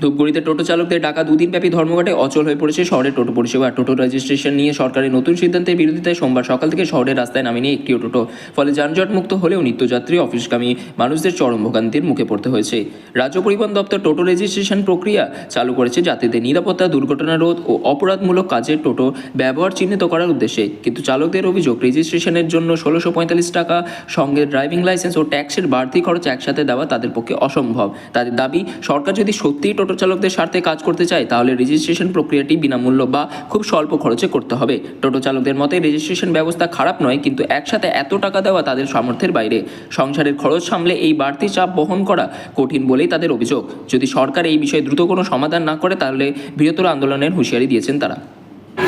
ধূপগুড়িতে টোটো চালকদের ডাকা দুদিনব্যাপী ধর্মঘটে অচল হয়ে পড়েছে শহরের টোটো পরিষেবা। টোটো রেজিস্ট্রেশন নিয়ে সরকারের নতুন সিদ্ধান্তের বিরোধিতায় সোমবার সকাল থেকে শহরের রাস্তায় নামেনি একটিও টোটো। ফলে যানজট মুক্ত হলেও নিত্যযাত্রী, অফিসগামী মানুষদের চরম ভোগান্তির মুখে পড়তে হয়েছে। রাজ্য পরিবহন দপ্তর টোটো রেজিস্ট্রেশন প্রক্রিয়া চালু করেছে যাত্রীদের নিরাপত্তা, দুর্ঘটনা রোধ ও অপরাধমূলক কাজে টোটো ব্যবহার চিহ্নিত করার উদ্দেশ্যে। কিন্তু চালকদের অভিযোগ, রেজিস্ট্রেশনের জন্য ষোলোশো পঁয়তাল্লিশ টাকা, সঙ্গে ড্রাইভিং লাইসেন্স ও ট্যাক্সের বাড়তি খরচ একসাথে দেওয়া তাদের পক্ষে অসম্ভব। তাদের দাবি, সরকার যদি সত্যিই টোটো চালকদের স্বার্থে কাজ করতে চায়, তাহলে রেজিস্ট্রেশন প্রক্রিয়াটি বিনামূল্য বা খুব স্বল্প খরচে করতে হবে। টোটো চালকদের মতে রেজিস্ট্রেশন ব্যবস্থা খারাপ নয়, কিন্তু একসাথে এত টাকা দেওয়া তাদের সামর্থ্যের বাইরে। সংসারের খরচ সামলে এই বাড়তি চাপ বহন করা কঠিন বলেই তাদের অভিযোগ। যদি সরকার এই বিষয়ে দ্রুত কোনো সমাধান না করে, তাহলে বৃহত্তর আন্দোলনের হুঁশিয়ারি দিয়েছেন তারা।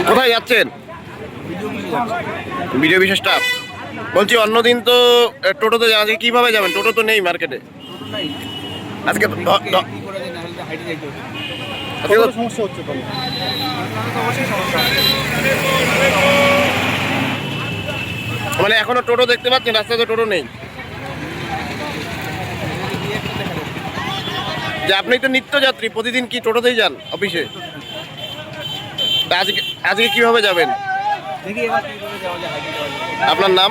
কোথায় যাচ্ছেন? বলছি, অন্যদিন তো টোটোতে যান আজকে কীভাবে যাবেন? টোটো তো নেই মার্কেটে। আজকে তো- সমস্যা হচ্ছে মানে এখনও টোটো দেখতে পাচ্ছেন রাস্তাতে টোটো নেই। যে আপনি তো নিত্যযাত্রী প্রতিদিন কি টোটোতেই যান অফিসে? আজকে আজকে কীভাবে যাবেন? আপনার নাম?